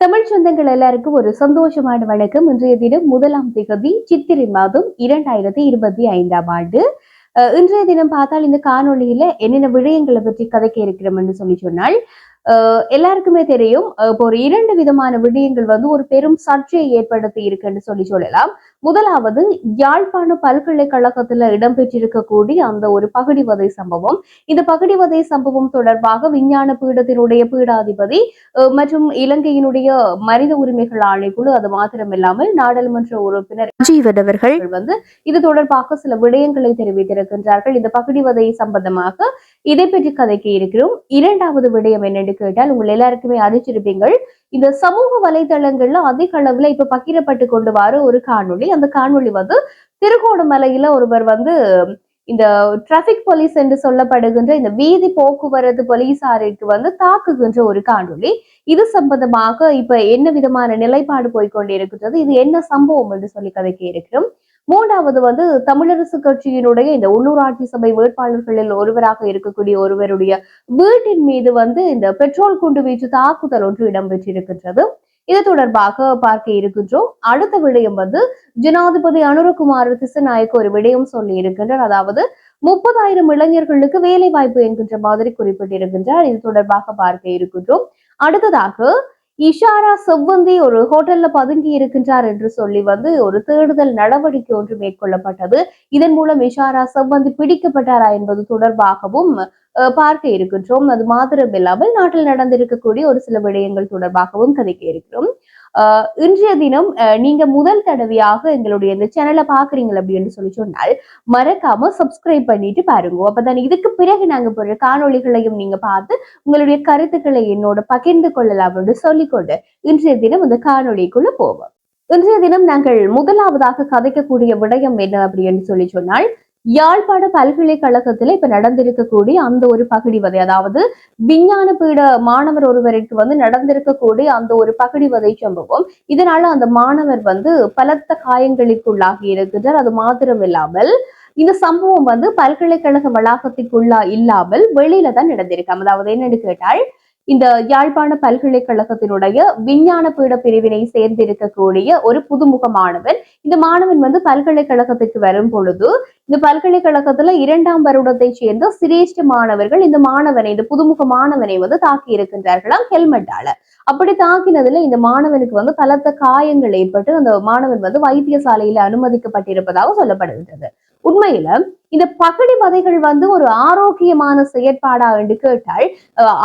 தமிழ் சொந்தங்கள் எல்லாருக்கும் ஒரு சந்தோஷமான வணக்கம். இன்றைய தினம் முதலாம் திகதி சித்திரை மாதம் இரண்டாயிரத்தி இருபத்தி ஐந்தாம் ஆண்டு. அஹ் இன்றைய தினம் பார்த்தால் இந்த காணொளியில என்னென்ன விடயங்களை பற்றி கதைக்க இருக்கிறோம் என்று சொல்லி சொன்னால் எல்லாருக்குமே தெரியும். அஹ் இப்போ ஒரு இரண்டு விதமான விடயங்கள் வந்து ஒரு பெரும் சர்ச்சையை ஏற்படுத்தி இருக்குன்னு சொல்லி சொல்லலாம். முதலாவது யாழ்ப்பாண பல்கலைக்கழகத்துல இடம்பெற்றிருக்கக்கூடிய அந்த ஒரு பகுடிவதை சம்பவம். இந்த பகுடிவதை சம்பவம் தொடர்பாக விஞ்ஞான பீடத்தினுடைய பீடாதிபதி மற்றும் இலங்கையினுடைய மனித உரிமைகள் ஆணைக்குழு அது மாத்திரமில்லாமல் நாடாளுமன்ற உறுப்பினர் ஜீவன் அவர்கள் வந்து இது தொடர்பாக சில விடயங்களை தெரிவித்திருக்கின்றார்கள். இந்த பகுடிவதை சம்பந்தமாக இதை பற்றி கதைக்க இருக்கிறோம். இரண்டாவது விடயம் என்னன்னு கேட்டால் உங்கள் எல்லாருக்குமே அறிஞ்சிருப்பீங்கள் இந்த சமூக வலைதளங்கள்ல அதிக அளவுல இப்ப பகிரப்பட்டு கொண்டு வர ஒரு காணொளி. அந்த காணொளி வந்து திருகோணமலையில ஒருவர் வந்து இந்த டிராபிக் போலீஸ் என்று சொல்லப்படுகின்ற இந்த வீதி போக்குவரத்து போலீசாருக்கு வந்து தாக்குகின்ற ஒரு காணொளி. இது சம்பந்தமாக இப்ப என்ன விதமான நிலைப்பாடு போய்கொண்டிருக்கின்றது இது என்ன சம்பவம் என்று சொல்லி கதைக்க இருக்கிறோம். மூன்றாவது வந்து தமிழரசு கட்சியினுடைய இந்த உள்ளூராட்சி சபை வேட்பாளர்களில் ஒருவராக இருக்கக்கூடிய ஒருவருடைய வீட்டின் மீது வந்து இந்த பெட்ரோல் குண்டு வீச்சு தாக்குதல் ஒன்று இடம்பெற்றிருக்கின்றது. இது தொடர்பாக பார்க்க இருக்கின்றோம். அடுத்த விடயம் வந்து ஜனாதிபதி அனுரகுமார் திசநாயக் ஒரு விடயம் சொல்லி இருக்கின்றார். அதாவது முப்பதாயிரம் இளைஞர்களுக்கு வேலை வாய்ப்பு என்கின்ற மாதிரி குறிப்பிட்டிருக்கின்றார். இது தொடர்பாக பார்க்க இருக்கின்றோம். அடுத்ததாக இஷாரா செவ்வந்தி ஒரு ஹோட்டல்ல பதுங்கி இருக்கின்றார் என்று சொல்லி வந்து ஒரு தேடுதல் நடவடிக்கை ஒன்று மேற்கொள்ளப்பட்டது. இதன் மூலம் இஷாரா செவ்வந்தி பிடிக்கப்பட்டாரா என்பது தொடர்பாகவும் அஹ், பார்க்க இருக்கின்றோம். அது மாத்திரமில்லாமல் நாட்டில் நடந்திருக்கக்கூடிய ஒரு சில விடயங்கள் தொடர்பாகவும் கதைக்க இருக்கிறோம். இன்றைய தினம் அஹ், நீங்க முதல் தடவையாக எங்களுடைய இந்த சேனலை பாக்குறீங்க அப்படின்னு சொல்லி சொன்னால் மறக்காம சப்ஸ்கிரைப் பண்ணிட்டு பாருங்க. அப்பதான் இதுக்கு பிறகு நாங்க போடுற காணொளிகளையும் நீங்க பார்த்து உங்களுடைய கருத்துக்களை என்னோட பகிர்ந்து கொள்ளலாம் அப்படின்னு சொல்லிக்கொண்டு இன்றைய தினம் இந்த காணொளிக்குள்ள போவோம். இன்றைய தினம் நாங்கள் முதலாவதாக கதைக்கக்கூடிய விடயம் என்ன அப்படின்னு சொல்லி சொன்னால் யாழ்ப்பாண பல்கலைக்கழகத்துல இப்ப நடந்திருக்கக்கூடிய அந்த ஒரு பகுடிவதை அதாவது விஞ்ஞான பீட மாணவர் ஒருவருக்கு வந்து நடந்திருக்கக்கூடிய அந்த ஒரு பகுடிவதை சம்பவம். இதனால அந்த மாணவர் வந்து பலத்த காயங்களுக்குள்ளாகி இருக்கிறார் அது மாத்திரம் இல்லாமல் இந்த சம்பவம் வந்து பல்கலைக்கழக வளாகத்திற்குள்ளா இல்லாமல் வெளியில தான் நடந்திருக்கு. அதாவது என்னன்னு கேட்டால் இந்த யாழ்ப்பாண பல்கலைக்கழகத்தினுடைய விஞ்ஞான பீட பிரிவினை சேர்ந்திருக்கக்கூடிய ஒரு புதுமுக மாணவன். இந்த மாணவன் வந்து பல்கலைக்கழகத்துக்கு வரும் பொழுது இந்த பல்கலைக்கழகத்துல இரண்டாம் வருடத்தை சேர்ந்த சிரேஷ்ட மாணவர்கள் இந்த மாணவனை இந்த புதுமுக மாணவனை வந்து தாக்கி இருக்கின்றார்களாம் ஹெல்மெட்டால. அப்படி தாக்கினதுல இந்த மாணவனுக்கு வந்து பலத்த காயங்கள் ஏற்பட்டு அந்த மாணவன் வந்து வைத்தியசாலையில அனுமதிக்கப்பட்டிருப்பதாக சொல்லப்படுகின்றது. உண்மையில இந்த பகடி வதைகள் வந்து ஒரு ஆரோக்கியமான செயற்பாடா என்று கேட்டால்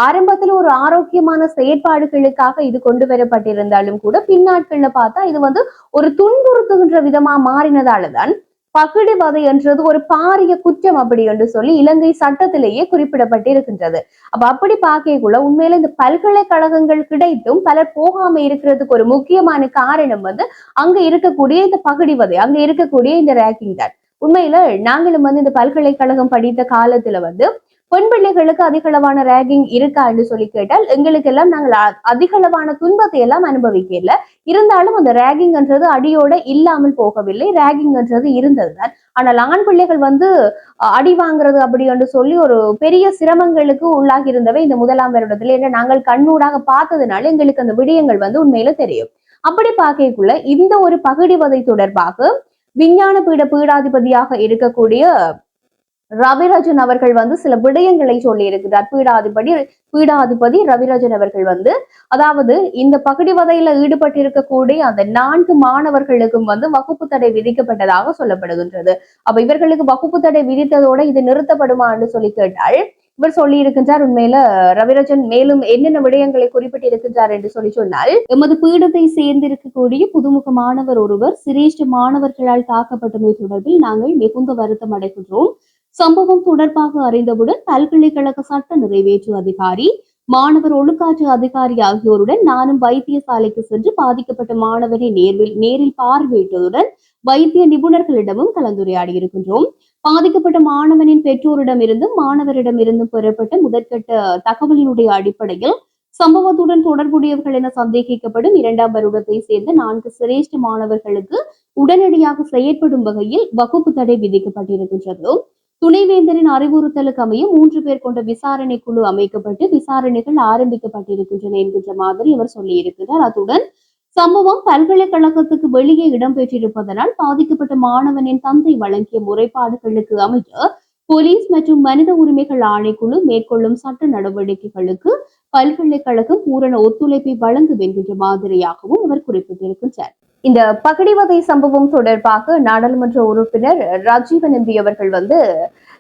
ஆரம்பத்துல ஒரு ஆரோக்கியமான செயற்பாடுகளுக்காக இது கொண்டு வரப்பட்டிருந்தாலும் கூட பின்னாட்கள்ல பார்த்தா இது வந்து ஒரு துன்புறுத்துகின்ற விதமா மாறினதாலதான் பகிடி வதை என்றது ஒரு பாரிய குற்றம் அப்படி என்று சொல்லி இலங்கை சட்டத்திலேயே குறிப்பிடப்பட்டிருக்கின்றது. அப்ப அப்படி பார்க்கக்குள்ள உண்மையில இந்த பல்கலைக்கழகங்கள் கிடைத்தும் பலர் போகாம இருக்கிறதுக்கு ஒரு முக்கியமான காரணம் வந்து அங்க இருக்கக்கூடிய இந்த பகுடி வதை அங்க இருக்கக்கூடிய இந்த ரேக்கிங் தான். உண்மையில நாங்களும் வந்து இந்த பல்கலைக்கழகம் படித்த காலத்துல வந்து பெண் பிள்ளைகளுக்கு அதிகளவான ரேகிங் இருக்கா என்று சொல்லி கேட்டால் எங்களுக்கு எல்லாம் நாங்கள் அ- அதிகளவான துன்பத்தை எல்லாம் அனுபவிக்கல இருந்தாலும் அந்த ரேகிங்ன்றது அடியோட இல்லாமல் போகவில்லை. ரேகிங்ன்றது இருந்ததுதான். ஆனால் ஆண் பிள்ளைகள் வந்து அடி வாங்குறது அப்படி என்று சொல்லி ஒரு பெரிய சிரமங்களுக்கு உள்ளாகி இருந்தவை இந்த முதலாம் வருடத்துல. ஏன்னா நாங்கள் கண்ணூடாக பார்த்ததுனால எங்களுக்கு அந்த விடயங்கள் வந்து உண்மையில தெரியும். அப்படி பார்க்கக்குள்ள இந்த ஒரு பகுடிவதை தொடர்பாக விஞ்ஞான பீட பீடாதிபதியாக இருக்கக்கூடிய ரவிராஜன் அவர்கள் வந்து சில விடயங்களை சொல்லி இருக்கிறார் பீடாதிபதி பீடாதிபதி ரவிராஜன் அவர்கள் வந்து அதாவது இந்த பகடிவதையில ஈடுபட்டிருக்கக்கூடிய அந்த நான்கு மாணவர்களுக்கும் வந்து வகுப்பு தடை விதிக்கப்பட்டதாக சொல்லப்படுகின்றது. அப்ப இவர்களுக்கு வகுப்பு தடை விதித்ததோட இது நிறுத்தப்படுமா என்று சொல்லி கேட்டால் இவர் சொல்லி இருக்கின்றார் உண்மையில ரவிராஜன் மேலும் என்னென்ன விடயங்களை குறிப்பிட்டிருக்கின்றார் என்று சொல்லி சொன்னால் எமது பீடத்தை சேர்ந்திருக்கக்கூடிய புதுமுக மாணவர் ஒருவர் சிரேஷ்ட மாணவர்களால் தாக்கப்பட்டமை தொடர்பில் நாங்கள் மிகுந்த வருத்தம் அடைகின்றோம். சம்பவம் தொடர்பாக அறிந்தவுடன் பல்கலைக்கழக சட்ட நிறைவேற்று அதிகாரி மாணவர் ஒழுக்காற்று அதிகாரி ஆகியோருடன் நானும் வைத்தியசாலைக்கு சென்று பாதிக்கப்பட்ட மாணவரை நேரில் நேரில் பார்வையிட்டதுடன் வைத்திய நிபுணர்களிடமும் கலந்துரையாடி இருக்கின்றோம் பாதிக்கப்பட்ட மாணவனின் பெற்றோரிடமிருந்தும் மாணவரிடமிருந்தும் பெறப்பட்ட முதற்கட்ட தகவலினுடைய அடிப்படையில் சம்பவத்துடன் தொடர்புடையவர்கள் என சந்தேகிக்கப்படும் இரண்டாம் வருடத்தை சேர்ந்த நான்கு சிரேஷ்ட மாணவர்களுக்கு உடனடியாக செயற்படும் வகையில் வகுப்பு தடை விதிக்கப்பட்டிருக்கின்றது. துணைவேந்தரின் அறிவுறுத்தலுக்கு அமைய மூன்று பேர் கொண்ட விசாரணை குழு அமைக்கப்பட்டு விசாரணைகள் ஆரம்பிக்கப்பட்டிருக்கின்றன என்கின்ற மாதிரி அவர் சொல்லியிருக்கிறார். அத்துடன் சம்பவம் பல்கலைக்கழகத்துக்கு வெளியே இடம்பெற்றிருப்பதனால் பாதிக்கப்பட்ட மாணவனின் தந்தை வழங்கிய முறைப்பாடுகளுக்கு அமைய போலீஸ் மற்றும் மனித உரிமைகள் ஆணைக்குழு மேற்கொள்ளும் சட்ட நடவடிக்கைகளுக்கு பல்கலைக்கழகம் பூரண ஒத்துழைப்பை வழங்கும் என்கின்ற மாதிரியாகவும் அவர் குறிப்பிட்டிருக்கின்றார். இந்த பகடிவதை சம்பவம் தொடர்பாக நாடாளுமன்ற உறுப்பினர் ராஜீவன் எம்பி அவர்கள் வந்து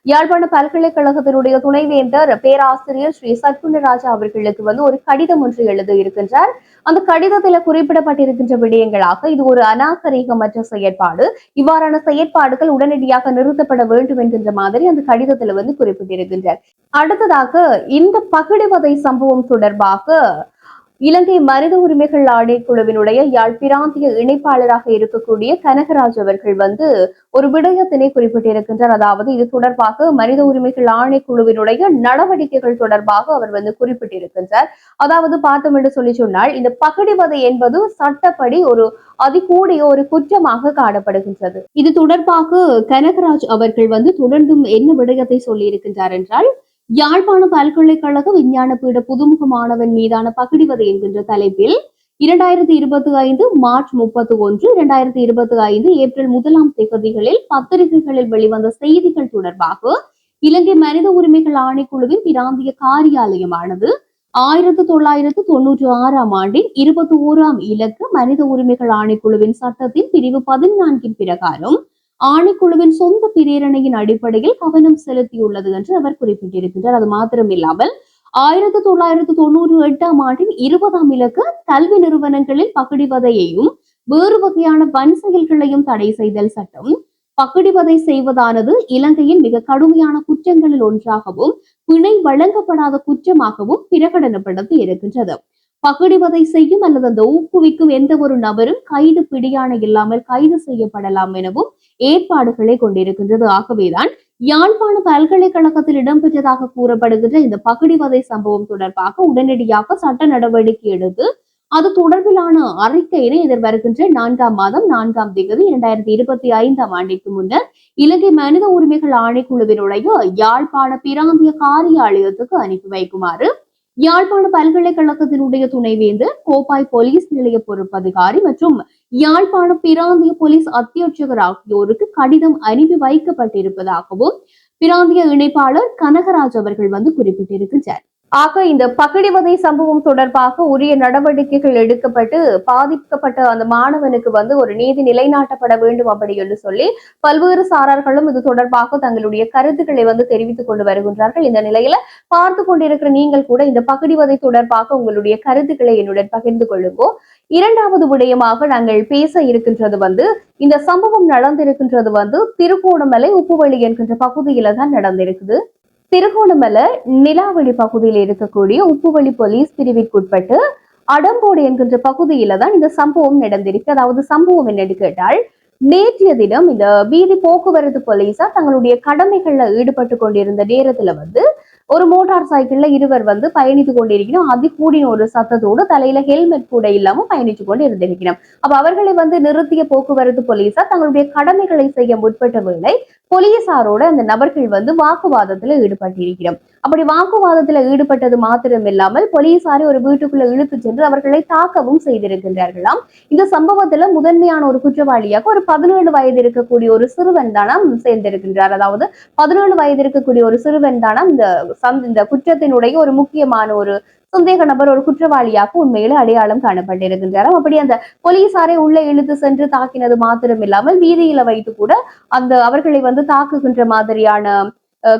யாழ்ப்பாண பல்கலைக்கழகத்தினுடைய துணைவேந்தர் பேராசிரியர் ஸ்ரீ சத்குணராஜா அவர்களுக்கு வந்து ஒரு கடிதம் ஒன்று எழுத இருக்கின்றார். அந்த கடிதத்துல குறிப்பிடப்பட்டிருக்கின்ற விடயங்களாக இது ஒரு அநாகரிகமற்ற செயற்பாடு. இவ்வாறான செயற்பாடுகள் உடனடியாக நிறுத்தப்பட வேண்டும் என்கின்ற மாதிரி அந்த கடிதத்துல வந்து குறிப்பிட்டிருக்கின்றார். அடுத்ததாக இந்த பகிடுவதை சம்பவம் தொடர்பாக இலங்கை மனித உரிமைகள் ஆணைக்குழுவினுடைய யாழ் பிராந்திய இணைப்பாளராக இருக்கக்கூடிய கனகராஜ் அவர்கள் வந்து ஒரு விடயத்தினை குறிப்பிட்டிருக்கின்றார் அதாவது இது தொடர்பாக மனித உரிமைகள் ஆணைக்குழுவினுடைய நடவடிக்கைகள் தொடர்பாக அவர் வந்து குறிப்பிட்டிருக்கின்றார். அதாவது பார்த்தோம் என்று சொல்லி சொன்னால் இந்த பகடிவதை என்பது சட்டப்படி ஒரு அதிகூடிய ஒரு குற்றமாக காணப்படுகின்றது. இது தொடர்பாக கனகராஜ் அவர்கள் வந்து தொடர்ந்தும் என்ன விடயத்தை சொல்லியிருக்கின்றார் என்றால் யாழ்ப்பாண பல்கலைக்கழக விஞ்ஞான பீட புதுமுக மாணவன் மீதான பகிடிவது என்கின்ற தலைப்பில் இரண்டாயிரத்தி இருபத்தி ஐந்து மார்ச் முப்பத்தி ஒன்று இரண்டாயிரத்தி இருபத்தி ஐந்து ஏப்ரல் முதலாம் தேதிகளில் பத்திரிகைகளில் வெளிவந்த செய்திகள் தொடர்பாக இலங்கை மனித உரிமைகள் ஆணைக்குழுவின் பிராந்திய காரியாலயமானது ஆயிரத்தி தொள்ளாயிரத்து தொன்னூற்றி ஆறாம் ஆண்டின் இருபத்தி ஓராம் இலக்கு மனித உரிமைகள் ஆணைக்குழுவின் சட்டத்தின் பிரிவு பதினான்கின் பிரகாரம் ஆணைக்குழுவின் சொந்த பிரேரணையின் அடிப்படையில் கவனம் செலுத்தியுள்ளது என்று அவர் குறிப்பிட்டிருக்கின்றார். அது மாத்திரமில்லாமல் ஆயிரத்தி தொள்ளாயிரத்தி தொண்ணூற்றி எட்டாம் ஆண்டின் இருபதாம் இலக்கு கல்வி நிறுவனங்களில் பகிடிவதையையும் வேறு வகையான வன் செயல்களையும் தடை செய்தல் சட்டம் பகிடிவதை செய்வதானது இலங்கையின் மிக கடுமையான குற்றங்களில் ஒன்றாகவும் பிணை வழங்கப்படாத குற்றமாகவும் பிரகடனப்படுத்தி இருக்கின்றது. பகிடிவதை செய்யும் அல்லது அந்த ஊக்குவிக்கும் எந்த ஒரு நபரும் கைது பிடியான இல்லாமல் கைது செய்யப்படலாம் எனவும் ஏற்பாடுகளை கொண்டிருக்கின்றது. ஆகவேதான் யாழ்ப்பாண பல்கலைக்கழகத்தில் இடம்பெற்றதாக கூறப்படுகின்ற இந்த பகிடிவதை சம்பவம் தொடர்பாக உடனடியாக சட்ட நடவடிக்கை எடுத்து அது தொடர்பிலான அறிக்கையினை எதிர்வருகின்ற நான்காம் மாதம் நான்காம் தேதி இரண்டாயிரத்தி இருபத்தி ஐந்தாம் ஆண்டிற்கு முன்னர் இலங்கை மனித உரிமைகள் ஆணைக்குழுவினுடைய யாழ்ப்பாண பிராந்திய காரியாலயத்துக்கு அனுப்பி வைக்குமாறு யாழ்ப்பாண பல்கலைக்கழகத்தினுடைய துணைவேந்தர் கோப்பாய் போலீஸ் நிலைய பொறுப்பதிகாரி மற்றும் யாழ்ப்பாண பிராந்திய போலீஸ் அத்தியட்சகர் ஆகியோருக்கு கடிதம் அனுப்பி வைக்கப்பட்டிருப்பதாகவும் பிராந்திய இணைப்பாளர் கனகராஜ் அவர்கள் வந்து குறிப்பிட்டிருக்கின்றார். ஆக இந்த பகடிவதை சம்பவம் தொடர்பாக உரிய நடவடிக்கைகள் எடுக்கப்பட்டு பாதிக்கப்பட்ட அந்த மாணவனுக்கு வந்து ஒரு நீதி நிலைநாட்டப்பட வேண்டும் அப்படி என்று சொல்லி பல்வேறு சாரார்களும் இது தொடர்பாக தங்களுடைய கருத்துக்களை வந்து தெரிவித்துக் கொண்டு வருகின்றார்கள். இந்த நிலையில பார்த்து கொண்டிருக்கிற நீங்கள் கூட இந்த பகடிவதை தொடர்பாக உங்களுடைய கருத்துக்களை என்னுடன் பகிர்ந்து கொள்ளுங்கோ. இரண்டாவது விடயமாக நாங்கள் பேச இருக்கின்றது வந்து இந்த சம்பவம் நடந்திருக்கின்றது வந்து திருகோணமலை உப்புவழி என்கின்ற பகுதியில தான் நடந்திருக்குது. திருகோணமலை நிலாவளி பகுதியில் இருக்கக்கூடிய உப்புவழி போலீஸ் பிரிவிற்குட்பட்டு அடம்போடு என்கின்ற பகுதியில தான் இந்த சம்பவம் நடந்திருக்கு. அதாவது சம்பவம் என்னன்னு கேட்டால் நேற்றைய தினம் இந்த வீதி போக்குவரத்து போலீசார் தங்களுடைய கடமைகள்ல ஈடுபட்டு கொண்டிருந்த நேரத்துல வந்து ஒரு மோட்டார் சைக்கிள்ல இருவர் வந்து பயணித்து கொண்டிருக்கணும் அது கூடின ஒரு சத்தத்தோடு தலையில ஹெல்மெட் கூட இல்லாம பயணித்து கொண்டு இருந்திருக்கணும் அப்ப அவர்களை வந்து நிறுத்திய போக்குவரத்து போலீசார் தங்களுடைய கடமைகளை செய்ய முற்பட்ட வேளை போலீசாரோட அந்த நபர்கள் வந்து வாக்குவாதத்துல ஈடுபட்டிருக்கிறோம். அப்படி வாக்குவாதத்துல ஈடுபட்டது மாத்திரம் இல்லாமல் போலீசாரை ஒரு வீட்டுக்குள்ள இழுத்து சென்று அவர்களை தாக்கவும் செய்திருக்கின்றார்களாம். இந்த சம்பவத்துல முதன்மையான ஒரு குற்றவாளியாக ஒரு பதினேழு வயது இருக்கக்கூடிய ஒரு சிறுவன் தானாம் சேர்ந்திருக்கின்றார். அதாவது பதினேழு வயது இருக்கக்கூடிய ஒரு சிறுவன் தானாம் இந்த இந்த குற்றத்தினுடைய ஒரு முக்கியமான ஒரு சந்தேக நபர் ஒரு குற்றவாளியாக உண்மையில அடையாளம் காணப்பட்டிருக்கின்றாராம் அப்படி அந்த போலீசாரை உள்ளே இழுத்து சென்று தாக்கினது மாத்திரம் இல்லாமல் வீதியில வைத்து கூட அந்த அவர்களை வந்து தாக்குகின்ற மாதிரியான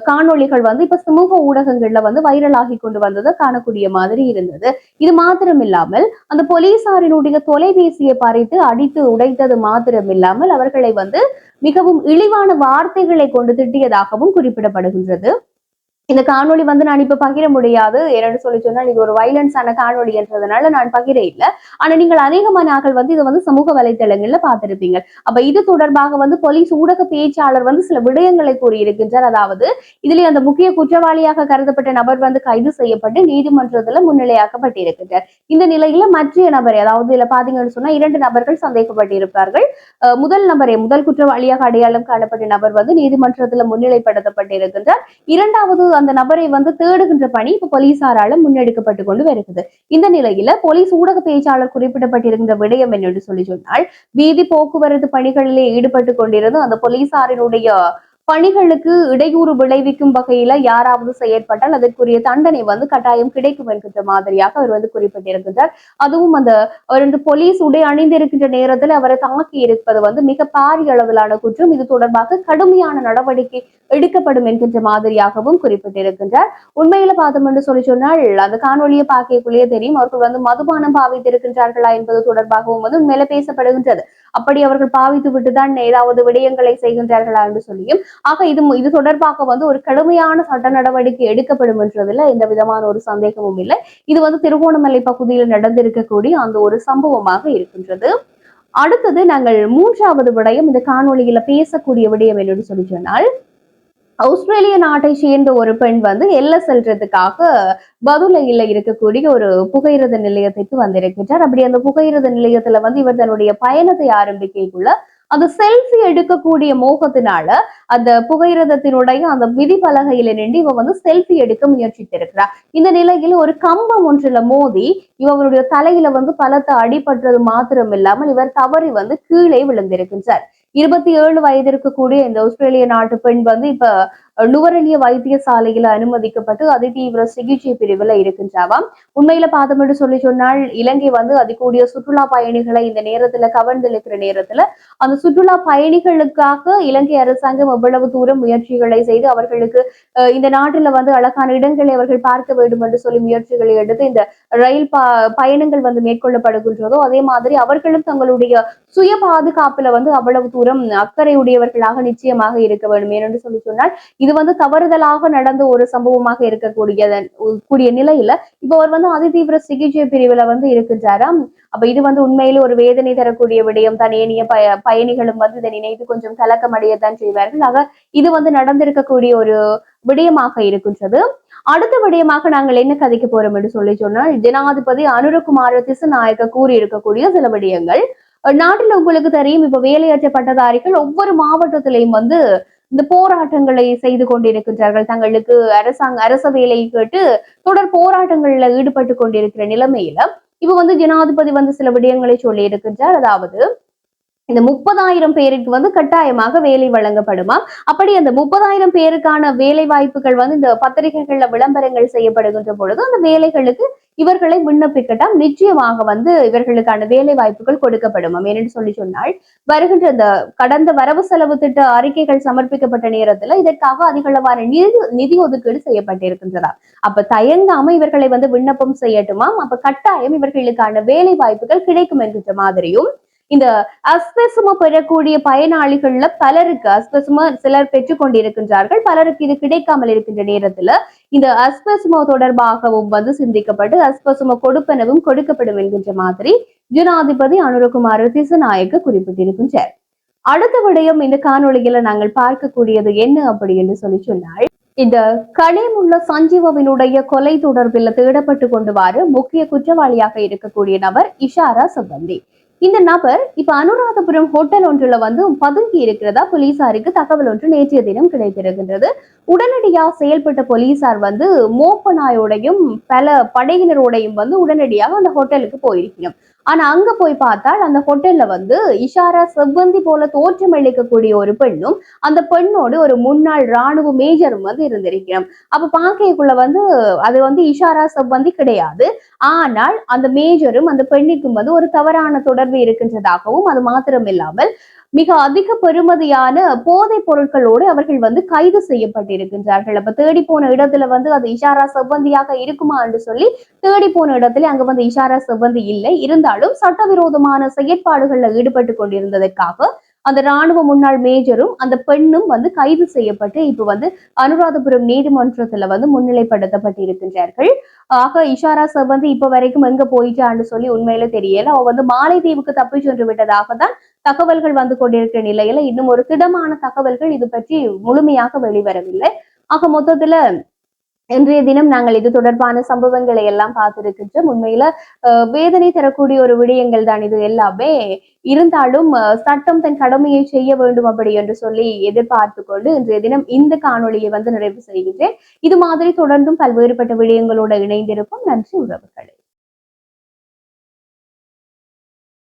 காணொளிகள் வந்து இப்ப சமூக ஊடகங்கள்ல வந்து வைரலாகி கொண்டு வந்ததை காணக்கூடிய மாதிரி இருந்தது. இது மாத்திரம் இல்லாமல் அந்த போலீசாரினுடைய தொலைபேசியை பறித்து அடித்து உடைத்தது மாத்திரம் இல்லாமல் அவர்களை வந்து மிகவும் இழிவான வார்த்தைகளை கொண்டு திட்டியதாகவும் குறிப்பிடப்படுகின்றது. இந்த காணொலி வந்து நான் இப்ப பகிர முடியாது. என்னன்னு சொல்லி சொன்னா இது ஒரு வைலன்ஸான காணொளி என்றதுனால நான் பகிர இல்லை. ஆனா நீங்கள் அநேகமான ஆக்கள் வந்து இதை வந்து சமூக வலைதளங்கள்ல பார்த்திருப்பீங்க. அப்ப இது தொடர்பாக வந்து போலீஸ் ஊடக பேச்சாளர் வந்து சில விடயங்களை கூறியிருக்கின்றார். அதாவது இதுல அந்த முக்கிய குற்றவாளியாக கருதப்பட்ட நபர் வந்து கைது செய்யப்பட்டு நீதிமன்றத்துல முன்னிலையாக்கப்பட்டிருக்கின்றார். இந்த நிலையில மற்ற நபர் அதாவது இதுல பாத்தீங்கன்னு சொன்னா இரண்டு நபர்கள் சந்தேகப்பட்டிருப்பார்கள். முதல் நபரை முதல் குற்றவாளியாக அடையாளம் காணப்பட்ட நபர் வந்து நீதிமன்றத்துல முன்னிலைப்படுத்தப்பட்டிருக்கின்றார். இரண்டாவது அந்த நபரை வந்து தேடுகின்ற பணி இப்ப போலீசாரால முன்னெடுக்கப்பட்டு கொண்டு வருகிறது. இந்த நிலையில போலீஸ் ஊடக பேச்சாளர் குறிப்பிடப்பட்டிருந்த விடயம் என்னென்று சொல்லி சொன்னால் வீதி போக்குவரத்து பணிகளிலே ஈடுபட்டு கொண்டிருந்த அந்த போலீசாரினுடைய பணிகளுக்கு இடையூறு விளைவிக்கும் வகையில யாராவது செயற்பட்டால் அதற்குரிய தண்டனை வந்து கட்டாயம் கிடைக்கும் என்கின்ற மாதிரியாக அவர் வந்து குறிப்பிட்டிருக்கின்றார். அதுவும் அந்த அவர் வந்து போலீஸ் உடை அணிந்திருக்கின்ற நேரத்தில் அவரை தாக்கி இருப்பது வந்து மிக பாரிய அளவிலான குற்றம். இது தொடர்பாக கடுமையான நடவடிக்கை எடுக்கப்படும் என்கின்ற மாதிரியாகவும் குறிப்பிட்டிருக்கின்றார். உண்மையில பார்த்தோம் என்று சொல்லி சொன்னால் அந்த காணொலியை பார்க்கக்குள்ளேயே தெரியும் அவர்கள் வந்து மதுபானம் பாவித்திருக்கின்றார்களா என்பது தொடர்பாகவும் வந்து உண்மையில பேசப்படுகின்றது. அப்படி அவர்கள் பாவித்து விட்டுதான் ஏதாவது விடயங்களை செய்கின்றார்களா என்று சொல்லியும் ஆக இது இது தொடர்பாக வந்து ஒரு கடுமையான சட்ட நடவடிக்கை எடுக்கப்படும் என்றதுல எந்த விதமான ஒரு சந்தேகமும் இல்லை. இது வந்து திருகோணமலை பகுதியில் நடந்திருக்கக்கூடிய அந்த ஒரு சம்பவமாக இருக்கின்றது. அடுத்தது நாங்கள் மூன்றாவது விடயம் இந்த காணொலியில பேசக்கூடிய விடயம் என்னன்னு சொல்லி சொன்னால் ஆஸ்திரேலிய நாட்டை சேர்ந்த ஒரு பெண் வந்து எல்ல செல்றதுக்காக பதுலையில இருக்கக்கூடிய ஒரு புகையிரத நிலையத்திற்கு வந்திருக்கின்றார். அப்படி அந்த புகையிரத நிலையத்துல வந்து இவர் தன்னுடைய பயணத்தை ஆரம்பிக்கக்குள்ள அந்த செல்ஃபி எடுக்கக்கூடிய மோகத்தினால அந்த புகையிரதத்தினுடைய அந்த விதிப்பலகையில நின்று இவ வந்து செல்ஃபி எடுக்க முயற்சித்திருக்கிறார் இந்த நிலையில் ஒரு கம்பம் ஒன்றுல மோதி இவருடைய தலையில வந்து பலத்தை அடிபடுறது மாத்திரம் இல்லாமல் இவர் தவறி வந்து கீழே விழுந்திருக்கின்றார். இருபத்தி ஏழு வயதிற்கு கூடிய இந்த ஆஸ்திரேலிய நாட்டு பெண் வந்து இப்ப நுவரெலிய வைத்தியசாலையில அனுமதிக்கப்பட்டு அதிதீவிர சிகிச்சை பிரிவுல இருக்கின்றாவாம் உண்மையில பார்த்தோம் என்று சொல்லி சொன்னால் இலங்கை வந்து அதிகூடிய சுற்றுலா பயணிகளை இந்த நேரத்துல கவர்ந்தெழுக்கிற நேரத்துல அந்த சுற்றுலா பயணிகளுக்காக இலங்கை அரசாங்கம் எவ்வளவு தூரம் முயற்சிகளை செய்து அவர்களுக்கு இந்த நாட்டுல வந்து அழகான இடங்களை அவர்கள் பார்க்க வேண்டும் என்று சொல்லி முயற்சிகளை எடுத்து இந்த ரயில் பயணங்கள் வந்து மேற்கொள்ளப்படுகின்றதோ அதே மாதிரி அவர்களும் தங்களுடைய சுய பாதுகாப்புல வந்து அவ்வளவு தூரம் அக்கறை உடையவர்களாக நிச்சயமாக இருக்க வேண்டும். ஏனென்று சொல்லி சொன்னால் இது வந்து தவறுதலாக நடந்த ஒரு சம்பவமாக இருக்கக்கூடிய கூடிய நிலையில இப்போ அவர் வந்து அதிதீவிர சிகிச்சை பிரிவுல வந்து இருக்கின்றாராம். அப்ப இது வந்து உண்மையில ஒரு வேதனை தரக்கூடிய விடயம் தான். ஏனைய பய பயணிகளும் வந்து இதை நினைத்து கொஞ்சம் கலக்கம் அடையத்தான் செய்வார்கள். ஆக இது வந்து நடந்திருக்கக்கூடிய ஒரு விடயமாக இருக்கின்றது. அடுத்த விடயமாக நாங்கள் என்ன கதைக்க போறோம் என்று சொல்லி சொன்னால் ஜனாதிபதி அனுரகுமார திசுநாயக்க கூறி இருக்கக்கூடிய சில விடயங்கள். நாட்டில் உங்களுக்கு தெரியும் இப்ப வேலையற்ற பட்டதாரிகள் ஒவ்வொரு மாவட்டத்திலையும் வந்து இந்த போராட்டங்களை செய்து கொண்டிருக்கின்றார்கள். தங்களுக்கு அரசாங்க அரச வேலையை கேட்டு தொடர் போராட்டங்கள்ல ஈடுபட்டு கொண்டிருக்கிற நிலைமையில இப்ப வந்து ஜனாதிபதி வந்து சில விடயங்களை சொல்லி இருக்கின்றார் அதாவது இந்த முப்பதாயிரம் பேருக்கு வந்து கட்டாயமாக வேலை வழங்கப்படுமா? அப்படி அந்த முப்பதாயிரம் பேருக்கான வேலை வாய்ப்புகள் வந்து இந்த பத்திரிகைகள்ல விளம்பரங்கள் செய்யப்படுகின்ற பொழுது அந்த வேலைகளுக்கு இவர்களை விண்ணப்பிக்கட்டாம். நிச்சயமாக வந்து இவர்களுக்கான வேலை வாய்ப்புகள் கொடுக்கப்படும். ஏன்னு சொல்லி சொன்னால் வருகின்ற இந்த கடந்த வரவு செலவு திட்ட அறிக்கைகள் சமர்ப்பிக்கப்பட்ட நேரத்துல இதற்காக அதிகளவான நிதி நிதி ஒதுக்கீடு செய்யப்பட்டிருக்கின்றதா? அப்ப தயங்காம இவர்களை வந்து விண்ணப்பம் செய்யட்டுமாம் அப்ப கட்டாயம் இவர்களுக்கான வேலை வாய்ப்புகள் கிடைக்கும் என்கின்ற மாதிரியும் இந்த அஸ்பெசும பெறக்கூடிய பயனாளிகள்ல பலருக்கு அஸ்பெசும சிலர் பெற்றுக் கொண்டிருக்கின்றார்கள் பலருக்கு இது கிடைக்காமல் இருக்கின்ற நேரத்துல இந்த அஸ்பெசும தொடர்பாகவும் வந்து சிந்திக்கப்பட்டு அஸ்பெசும கொடுப்பனவும் கொடுக்கப்படும் என்கின்ற மாதிரி ஜனாதிபதி அனுரகுமார் திசநாயக்க குறிப்பிட்டிருக்கின்றார். அடுத்த விடயம் இந்த காணொலியில நாங்கள் பார்க்கக்கூடியது என்ன அப்படி என்று சொல்லி சொன்னால் இந்த கனிமுள்ள சஞ்சீவவினுடைய கொலை தொடர்பில் தேடப்பட்டு கொண்டுவாறு முக்கிய குற்றவாளியாக இருக்கக்கூடிய நபர் இஷாரா சம்பந்தி. இந்த நபர் இப்ப அனுராதபுரம் ஹோட்டல் ஒன்றுல வந்து பதுங்கி இருக்கிறதா போலீசாருக்கு தகவல் ஒன்று நேற்றைய தினம் கிடைத்திருக்கின்றது. உடனடியா செயல்பட்ட போலீசார் வந்து மோப்ப நாயோடையும் பல படையினரோடையும் வந்து உடனடியாக அந்த ஹோட்டலுக்கு போயிருக்கணும் ஆனா அங்க போய் பார்த்தால் அந்த ஹோட்டல்ல வந்து இஷாரா செவ்வந்தி போல தோற்றம் அளிக்கக்கூடிய ஒரு பெண்ணும் அந்த பெண்ணோடு ஒரு முன்னாள் ராணுவ மேஜரும் வந்து இருந்திருக்கிறோம். அப்ப பாக்கைக்குள்ள வந்து அது வந்து இஷாரா செவ்வந்தி கிடையாது. ஆனால் அந்த மேஜரும் அந்த பெண்ணுக்கும் வந்து ஒரு தவறான தொடர்பு இருக்கின்றதாகவும் அது மாத்திரம் இல்லாமல் மிக அதிக பெறுமதியான போதைப் பொருட்களோடு அவர்கள் வந்து கைது செய்யப்பட்டிருக்கின்றார்கள். அப்ப தேடி போன இடத்துல வந்து அது இஷாரா செவ்வந்தியாக இருக்குமா என்று சொல்லி தேடி போன இடத்துல அங்க வந்து இஷாரா செவ்வந்தி இல்லை. இருந்தாலும் சட்டவிரோதமான செயற்பாடுகள்ல ஈடுபட்டு கொண்டிருந்ததற்காக அந்த ராணுவ முன்னாள் மேஜரும் அந்த பெண்ணும் வந்து கைது செய்யப்பட்டு இப்ப வந்து அனுராதபுரம் நீதிமன்றத்துல வந்து முன்னிலைப்படுத்தப்பட்டிருக்கின்றார்கள். ஆக இஷாரா செவந்தி இப்ப வரைக்கும் எங்க போயிட்டான்னு சொல்லி உண்மையில தெரியல. அவ வந்து மாலைதீவுக்கு தப்பி சென்று விட்டதாக தான் தகவல்கள் வந்து கொண்டிருக்கிற நிலையில இன்னும் ஒரு திடமான தகவல்கள் இது பற்றி முழுமையாக வெளிவரவில்லை. ஆக மொத்தத்துல இன்றைய தினம் நாங்கள் இது தொடர்பான சம்பவங்களை எல்லாம் பார்த்திருக்கின்றோம். உண்மையில வேதனை தரக்கூடிய ஒரு விடயங்கள் தான் இது எல்லாமே. இருந்தாலும் சட்டம் தன் கடமையை செய்ய வேண்டும் அப்படி என்று சொல்லி எதிர்பார்த்து கொண்டு இன்றைய தினம் இந்த காணொளியை வந்து நிறைவு செய்கின்றேன். இது மாதிரி தொடர்ந்தும் பல்வேறுபட்ட விடயங்களோடு இணைந்திருக்கும் நன்றி உறவுகளே.